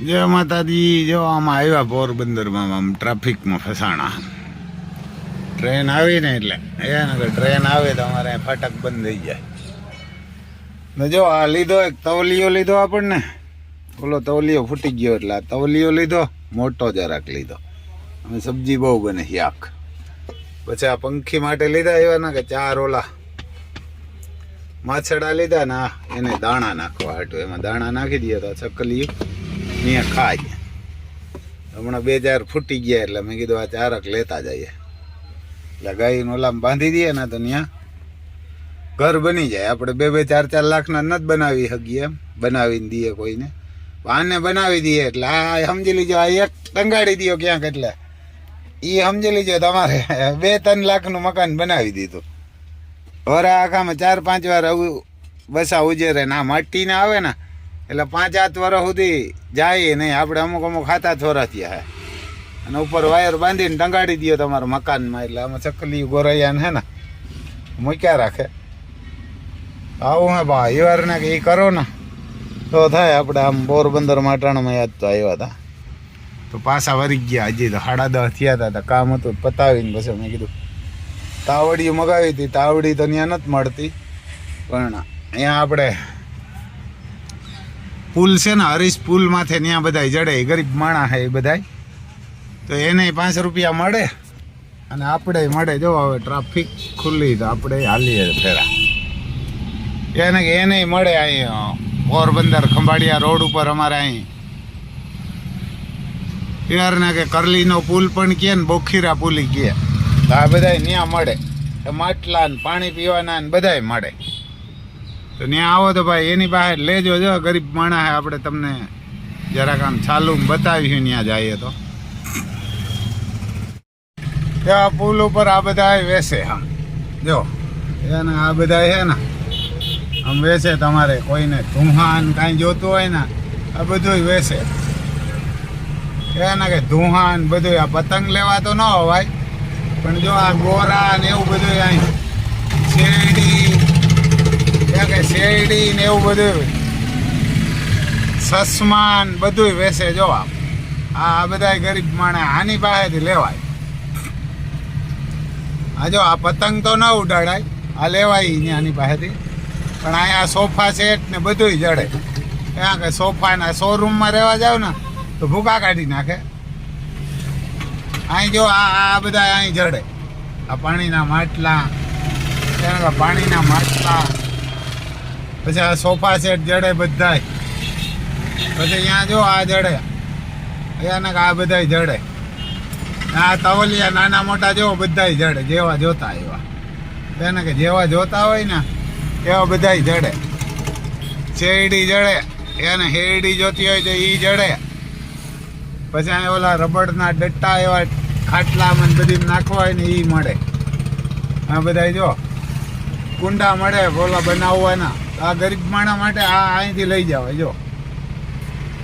જય માતાજી, જો આમાં આવ્યા પોરબંદરમાં, આમ ટ્રાફિકમાં ફસાણા. ટ્રેન આવી ને એટલે. કે ટ્રેન આવે તો અમારે ફાટક બંધ થઈ જાય. ને જો આ લીધો એક તવલિયો લીધો આપણને. ઓલો તવલિયો ફૂટી ગયો એટલે આ તવલિયો લીધો, મોટો જરાક લીધો. અમે સબ્જી બહુ બને યાક પછી આ પંખી માટે લીધા એવા ના કે ચાર ઓલા. માછડા લીધા ને એને દાણા નાખવા હાટું. એમાં દાણા નાખી દઈએ તો આ ચકલી ત્યાં ખાય. હમણાં બે ચાર ફૂટી ગયા એટલે મેં કીધું આ ચારક લેતા જઈએ. એટલે ગાયનું ઓલામાં બાંધી દઈએ, ને તો ત્યાં ઘર બની જાય. આપણે બે બે ચાર ચાર લાખના નથી બનાવી શકીએ એમ. બનાવીને દઈએ કોઈને. આને બનાવી દઈએ એટલે આ સમજી લીજો, આ એક ટંગાડી દો ક્યાંક એટલે. એ સમજી લીજો તમારે બે ત્રણ લાખનું મકાન બનાવી દીધું. વરા આખામાં ચાર પાંચ વાર આવું બસા ઉજેરે ના માટીને આવે ને એટલે પાંચ આઠ વર્ષ સુધી જાય નહીં. આપણે અમુક અમુક ખાતા થોરા થયા અને ઉપર વાયર બાંધીને ટંગાડી દો તમારા મકાનમાં. એટલે આમાં ચકલી ગોરૈયા હે ને, મૂક્યા રાખે. આવું હે બા એ વાર ને કે એ કરો ને, તો થાય આપણે આમ પોરબંદર માટાણમાં યાદ તો આવ્યા હતા. તો પાછા વરી ગયા. હજી તો સાડા દસ થયા હતા કામ હતું પતાવીને પછી મેં કીધું તાવડી મગાવી હતી. તાવડી તો ત્યાં નથી મળતી. પણ અહીંયા આપણે પુલ છે ને હરીશ પુલ માથે ત્યાં બધા જડે ગરીબ માણા છે એ બધા તો એને પાંચ રૂપિયા મળે અને આપણે મળે. જો હવે ટ્રાફિક ખુલ્લી તો આપણે હાલીએ ફેરા. એને એને મળે અહીં પોરબંદર ખંભાળિયા રોડ ઉપર અમારે અહીં. યારને કે કરલીનો પુલ પણ કહે ને બોખીરા પુલી કહે આ બધા ત્યાં મળે. માટલા ને પાણી પીવાના ને બધાય મળે. તો ત્યાં આવો તો ભાઈ, એની પાસે લેજો જો, ગરીબ માણસ આપણે તમને જરાક આમ ચાલુ બતાવ્યું ત્યાં જઈએ તો. આ પુલ ઉપર આ બધા વેસે આમ. જો, એને આ બધા છે ને, આમ વેસે તમારે કોઈને ધુહાન કાંઈ જોતું હોય ને, આ બધું વેસે. એને કે ધુહાન બધું આ પતંગ લેવા તો ન હોવાય પણ જો આ ગોરા ને એવું બધું અહીં શેરડી ત્યાં કે શેરડી ને એવું બધું સસમાન બધું વેસે જો આ બધા ગરીબ માણે આની પાસેથી લેવાય. આ જો આ પતંગ તો ન ઉડાડાય. આ લેવાય આની પાસેથી. પણ અહીંયા સોફા સેટ ને બધું જડે. ત્યાં કે સોફાના શોરૂમમાં રહેવા જાવ ને, તો ભૂકા કાઢી નાખે. અહીં જો આ આ બધા અહીં જડે. આ પાણીના માટલા, ત્યાં પાણીના માટલા. પછી આ સોફા સેટ જડે બધાય. પછી અહીંયા જો આ જડે. અહીંયા આ બધાય જડે. આ તવલિયા નાના મોટા જેવો બધાય જડે, જેવા જોતા એવા. એને કે જેવા જોતા હોય ને, એવા બધાય જડે. શેરડી જડે, એને હેરડી જોતી હોય તો એ જડે. પછી અહીં ઓલા રબડના ડટ્ટા એવા ખાટલામાં મને બધી નાખવા હોય ને એ મળે. આ બધા જો, કુંડા મળે ઓલા બનાવવાના. આ ગરીબ માણા માટે આ અહીંથી લઈ જાવ જો.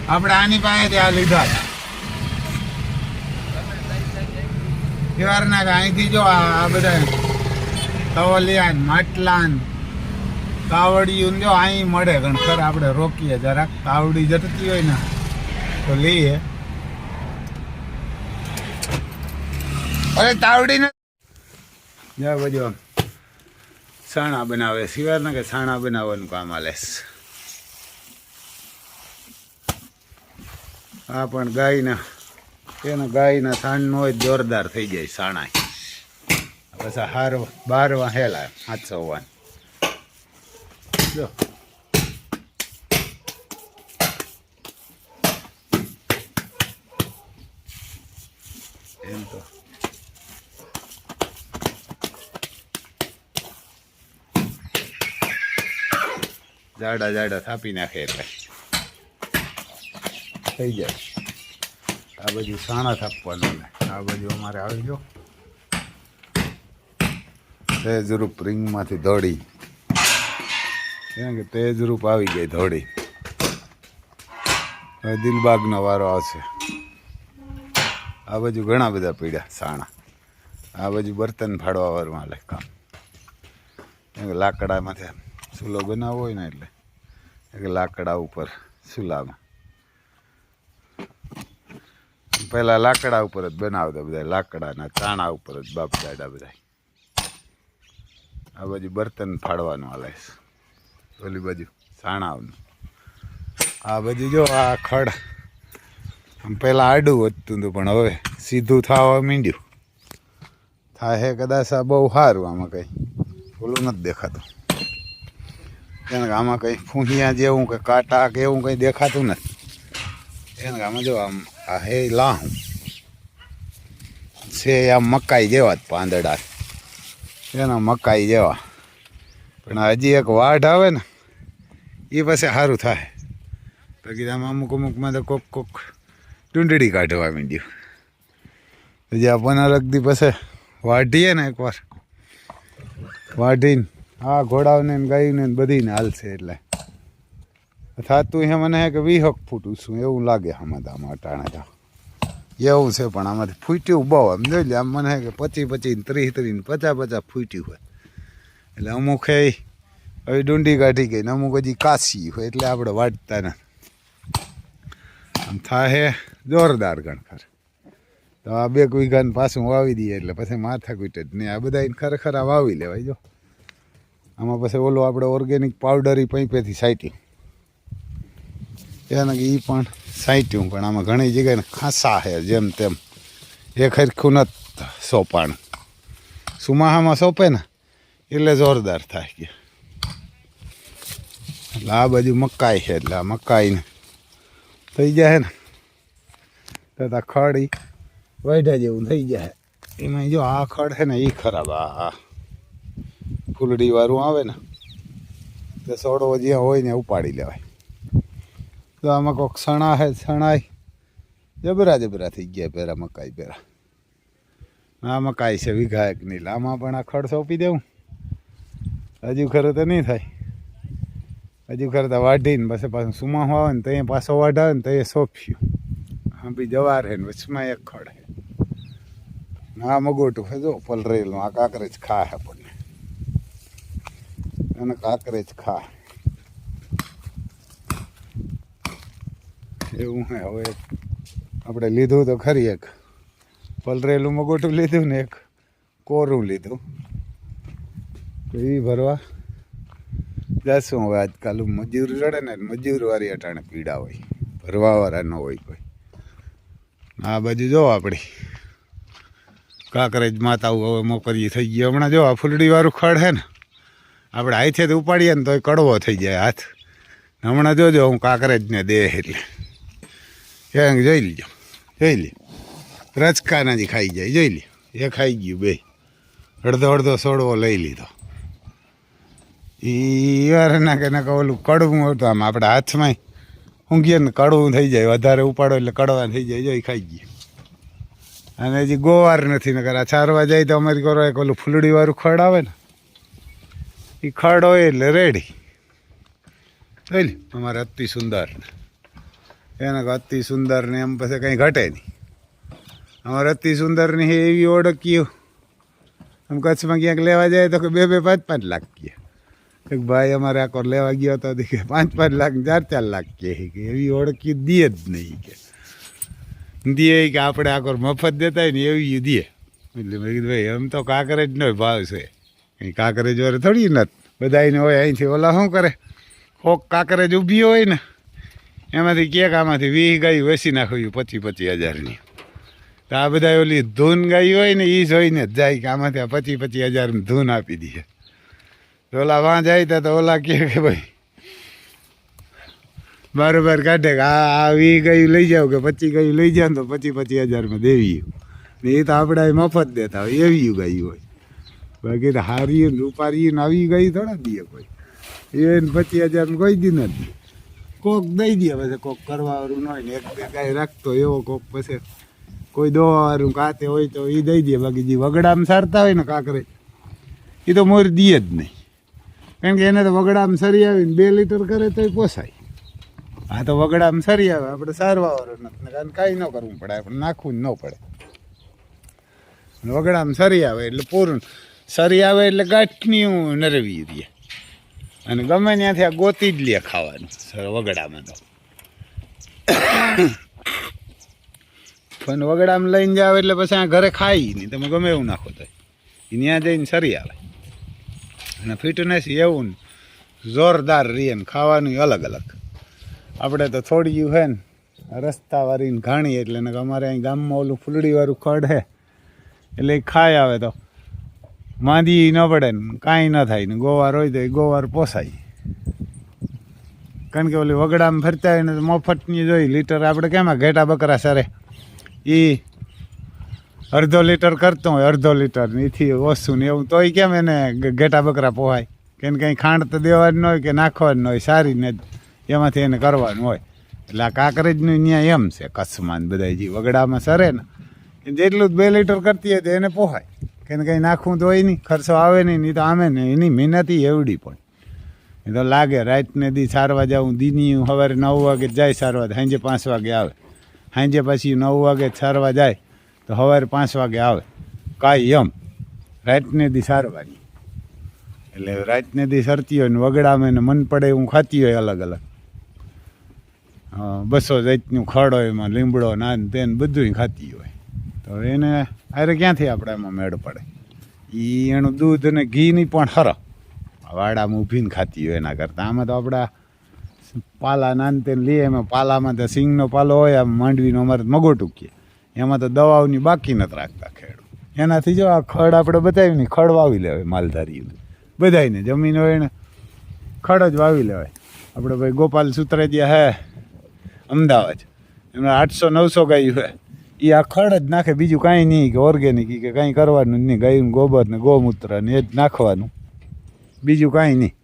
આપણે આની પાસેથી આ લીધા હતા. અહીંથી જો આ બધા તવલિયાન, માટલાન ને જો અહીં મળે ઘણખર આપણે રોકીએ જરાક. તાવડી જટતી હોય ને, તો લઈએ. અરે તાવડી ને જય ભજવાન સાણા બનાવે સિવાયના કે સાણા બનાવવાનું કામ આલે આ પણ ગાયના, એના ગાયના સાણનો હોય જોરદાર થઈ જાય સાણા પછી હાર બાર વાહેલા હાથ સવાન જો એમ તો જાડા જાડા થાપી નાખે એટલે. થઈ જાય. આ બાજુ સાણા થાપવાનું ને. આ બાજુ અમારે આવી ગયો. તેજરૂપ રિંગમાંથી દોડી કેમ કે તેજરૂપ આવી ગઈ દોડી હવે દિલબાગનો વારો આવશે. આ બાજુ ઘણા બધા પીડ્યા સાણા. આ બાજુ બર્તન ફાડવા વાળું હાલે કામ લાકડામાંથી ચૂલો બનાવવો હોય ને એટલે. એટલે લાકડા ઉપર ચૂલામાં પહેલા લાકડા ઉપર જ બનાવતા બધા લાકડાના ચાણા ઉપર જ બાપ દાદા બધા આ બાજુ બર્તન ફાડવાનું હાલે ઓલી બાજુ ચાણાનું આ બાજુ જો આ ખડ. આમ પહેલાં આડું વધતું હતું, પણ હવે સીધું થવા માંડ્યું. થાય કદાચ આ બહુ સારું આમાં કંઈ. ઓલું નથી દેખાતું. કે આમાં કંઈ ફૂંહિયા જેવું કે કાંટા કે એવું કંઈ દેખાતું નથી. એને આમાં જો આમ, આ હે લાહું. છે આમ મકાઈ જેવા જ પાંદડા. એના મકાઈ જેવા. પણ હજી એક વાઢ આવે ને એ પછી સારું થાય. પછી આમાં અમુક અમુકમાં તો કોક કોક ટૂંડડી કાઢવા માંડ્યું. હજી આ પનારકથી પછી વાઢીએ ને એકવાર. વાઢીને આ ઘોડાઓને ગાયને બધીને હાલશે એટલે. થાતું હે મને હે કે વીહક ફૂટું છું, એવું લાગે આમાં અટાણા અટાણે એવું છે પણ આમાંથી ફૂટ્યું બહુ, આમ જોઈ લે, આમ મને કે પચી પચી ને ત્રીસ ત્રીસ પચાસ પચાસ ફૂટ્યું હોય. એટલે અમુક એ હવે ડુંડી કાઢી ગઈ ને અમુક હજી કાશી હોય એટલે આપણે વાટતા ને. આમ થાય જોરદાર ગણખર. તો આ બે વીઘાને પાછું વાવી દઈએ એટલે પછી માથા કૂટે જ નહીં. આ બધા ખરેખર વાવી લેવાય, જો. આમાં પછી ઓલો આપણે ઓર્ગેનિક પાવડર ઈ પૈપેથી સાઈટી એને એ પણ સાઈટ્યું પણ આમાં ઘણી જગ્યાએ ખાંસા છે, જેમ તેમ. એ ખરખું નથી સોંપાણું. સુમાહામાં સોંપે ને, એટલે જોરદાર થાય કે. એટલે આ બાજુ મકાઈ છે, એટલે આ મકાઈને થઈ જાય ને. તો ખડ એ વાઢા જેવું થઈ જાય એમાં જો આ ખડ છે ને એ ખરાબ આ. ફૂલડી વાળું આવે ને, તે સોડો જ્યાં હોય ને ઉપાડી લેવાય. તો આમાં કોઈક સણા હે, સણાય. જબરા જબરા થઈ ગયા પેરા મકાઈ પેરા. આ મકાઈ છે વીઘા એક નહીં આમાં પણ આ ખડ સોંપી દેવું. હજુ ખરું તો નહીં થાય. હજુ ખરું તો વાઢીને પછી પાછું સુમાહો આવે ને તો પાછો વાઢાવે ને તો સોંપ્યું. હા બી જવાર હે ને વચમાં એક ખડ હે. આ મગોટું છે જો પલરેલનું આ કાંકરેજ ખા હે આપણને. અને કાંકરેજ ખા. એવું હે, હવે આપણે લીધું તો ખરી એક. પલરેલું મગોટું લીધું ને એક. કોરું લીધું. તો એ ભરવા જશું હવે આજકાલ. મજૂર રડે ને, મજૂર વાળી અટાણે પીડા હોય. ભરવાવાળા ન હોય કોઈ. આ બાજુ જો આપણી. કાંકરેજ માતાઓ હવે મોકરીએ થઈ ગઈ. હમણાં જો આ ફૂલડીવાળું ખડ હે ને આપણે હાથેથી ઉપાડીએ ને તોય કડવો થઈ જાય હાથ. હમણાં જોજો, હું કાંકરેજને દે એટલે. ક્યાંક જોઈ લીજો. જોઈ લે. રચકાના જ ખાઈ જાય, જોઈ લે. એ ખાઈ ગયું બે. અડધો અડધો સોડવો લઈ લીધો. એ વારના કે ના કે ઓલું કડવું હતું આમ આપણા હાથમાં ઊંઘીએ ને કડવું થઈ જાય, વધારે ઉપાડો એટલે કડવા થઈ જાય, જોઈ ખાઈ ગયું. અને હજી ગોવાર નથી, નકર આ ચારવા જાય તો અમારી કરો એક ઓલું ફૂલડીવાળું ખડ આવે ને એ ખડો એટલે રેડી. જોઈ અમારે અતિ સુંદર. એને અતિ સુંદર ને એમ પછી કંઈ ઘટે નહીં. અમારે અતિ સુંદરની એવી ઓળખીઓ. આમ કચ્છમાં ક્યાંક લેવા જાય તો કે બે બે, પાંચ પાંચ લાખ કે એક ભાઈ અમારે આકોર લેવા ગયો હતો કે પાંચ પાંચ લાખ ચાર ચાર લાખ કે એવી ઓળખી દે જ નહીં કે. દે કે આપણે આકોર મફત દેતા હોય ને એવી દે એટલે મેં કીધું, ભાઈ, એમ તો કાંકરેજનો ભાવ છે. કંઈ કાંકરે જોરે થોડી નથી. બધાને હોય અહીંથી, ઓલા શું કરે? કોક કાંકરેજ ઊભી હોય ને, એમાંથી કેક આમાંથી વીસ ગાય વસી નાખ્યું પચીસ પચીસ હજારની. તો આ બધા ઓલી ધૂન ગાય હોય ને એ જોઈને જ જાય કે આમાંથી આ પચીસ પચીસ હજારની ધૂન આપી દઈએ તો ઓલા વાં જાય તો ઓલા કહે કે ભાઈ બરોબર કાઢે કે આ આ વી ગયું લઈ જાવ કે પચીસ ગયું લઈ જાવ તો પચીસ પચીસ હજારમાં દેવી. ને એ તો આપણે મફત દેતા હોય, એવી ગયું હોય. તો હારી રૂપારી આવી ગઈ થોડા દે કોઈ. એને પચીસ હજાર કોઈ દી નથી કોક દઈ દે પછી કોક કરવાવાળું ન હોય ને એક બે કાંઈ રાખતો એવો કોક પછી કોઈ દોવાવાળું કાતે હોય તો એ દઈ દે. બાકી જે વગડામાં સારતા હોય ને કાંકરે એ તો મોર દીએ જ નહીં. કારણ કે એને તો વગડામાં સરી આવીને બે લીટર કરે તોય પોસાય. આ તો વગડામાં સરી આવે, આપણે સારવાવાળું નથી. કારણ કાંઈ ન કરવું પડે, આપણે નાખવું જ ન પડે. વગડામાં સરી આવે એટલે પૂરું સરી આવે એટલે ગાંઠની નરવી રહીએ અને ગમે ત્યાંથી આ ગોતી જ લે ખાવાનું, સર, વગડામાં તો. પણ વગડામાં લઈને જાવ એટલે પછી આ ઘરે ખાઈ નહીં. તમે ગમે એવું નાખો તો. ત્યાં જઈને સરી આવે. અને ફિટનેસ એવું જોરદાર રીએ ને ખાવાનું અલગ અલગ. આપણે તો થોડી હે ને રસ્તા વાળીને ઘાણી એટલે અમારે અહીં ગામમાં ઓલું ફૂલડીવાળું ખડ હે. એટલે ખાઈ આવે તો. માંદી ન પડે ને, કાંઈ ન થાય ને, ગોવાર હોય તો એ ગોવાર પોસાય. કારણ કે ઓલી વગડામાં ફરતા હોય ને તો મફતની જોઈ લીટર આપણે કેમાં ઘેટા બકરા સરે? એ અડધો લીટર કરતો હોય, અડધો લીટર એથી ઓછું ને એવું. તોય કેમ એને ઘેટા બકરા પોહાય? કે કંઈ ખાંડ તો દેવાની હોય કે નાખવાની હોય, સારી ને એમાંથી એને કરવાનું હોય. એટલે આ કાંકરેજનું ત્યાં એમ છે, કચ્છમાં બધા જે વગડામાં સરે ને, જેટલું જ બે લીટર કરતી હોય તો એને પોહાય. કે કંઈ નાખવું તો નહીં, ખર્ચો આવે નહીં નહીં તો આમે ને એની મહેનત એવડી પણ. એ તો લાગે રાતને દી સારવા જાઉં દીની સવારે નવ વાગે જાય સારવા સાંજે પાંચ વાગે આવે. સાંજે પછી નવ વાગે સારવા જાય, તો સવારે પાંચ વાગે આવે. કાંઈ એમ. રાતને દી સારવાની એટલે રાતને દી સરતી હોય ને વગડામે ને મન પડે હું ખાતી હોય અલગ અલગ. બસો જાતનું ખડ હોય એમાં લીમડો નાન તેન બધું ખાતી હોય. તો એને અરે ક્યાંથી આપણે એમાં મેળ પડે? એ એનું દૂધ અને ઘીની પણ હર. વાડામાં ઊભીને ખાતી હોય એના કરતાં. આમાં તો આપણા પાલા નાન તેને લઈએ એમાં પાલામાં તો સિંગનો પાલો હોય, આમ માંડવીનો અમારે મગોટું કહે એમાં તો દવાઓની બાકી નથી રાખતા ખેડ એનાથી જો આ ખડ આપણે બતાવી ને ખડ વાવી લેવાય માલધારી બધાને જમીન હોય ને ખડ જ વાવી લેવાય. આપણે ભાઈ ગોપાલ સુત્રેજિયા હે, અમદાવાદ. એમાં આઠસો નવસો ગાયું હે. એ આ ખડ જ નાખે, બીજું કાંઈ નહીં કે ઓર્ગેનિક કે કાંઈ કરવાનું નહીં ગાયનું ગોબર ને ગૌમૂત્ર ને એ જ નાખવાનું. બીજું કાંઈ નહીં.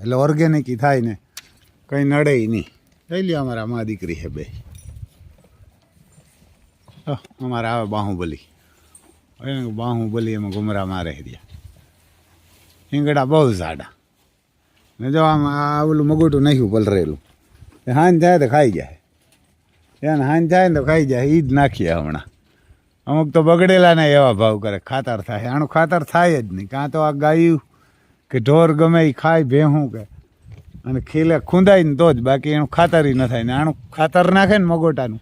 એટલે ઓર્ગેનિક થાય ને, કંઈ નડે નહીં. લઈ લ્યો અમારા મા દીકરી છે બે. અમારે આવે બાહુબલી. એને બાહુબલી એમાં ગુમરા મારે રહ્યા ઈંગડા બહુ જાડા ને જો આમ આ ઓલું મગોટું નાખ્યું પલરેલું. હાન જાય તો ખાઈ જાય. એને હાન જાય ને તો ખાઈ જાય એ જ નાખીએ હમણાં. અમુક તો બગડેલા ને એવા ભાવ કરે, ખાતર થાય. આનું ખાતર થાય જ નહીં. કાં તો આ ગાયું કે ઢોર ગમે એ ખાય, ભેહું કે. અને ખીલે ખૂંદાય ને તો જ, બાકી એનું ખાતર ન થાય. ને આનું ખાતર નાખે ને મગોટાનું.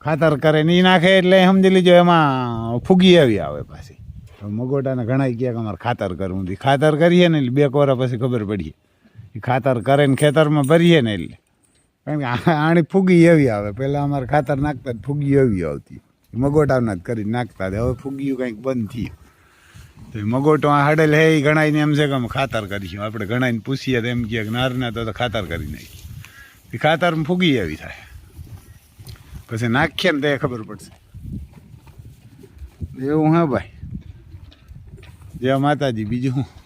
ખાતર કરે ને એ નાખે એટલે સમજી લીજો એમાં ફૂગી આવી આવે પાછી. મગોટાને ઘણા ક્યાંક અમારે ખાતર કરવું ખાતર કરીએ ને એટલે બે કોરા પછી ખબર પડીએ. એ ખાતર કરે ને ખેતરમાં ભરીએ ને એટલે. કારણ કે આણી ફૂગી એવી આવે. પહેલાં અમારે ખાતર નાખતા ફૂગી એવી આવતી. મગોટાના જ કરી નાખતા હવે ફૂગીયું કંઈક બંધ થયું. તો મગોટો હડેલ હે એ ગણાઈને એમ છે કે અમે ખાતર કરીશું. આપણે ગણાઈને પૂછીએ તો એમ કહે કે નારના તો ખાતર કરી નાખી એ ખાતરમાં ફૂગી એવી થાય. પછી નાખીએ ને તો એ ખબર પડશે. એવું હા ભાઈ? જય માતાજી. બીજું શું?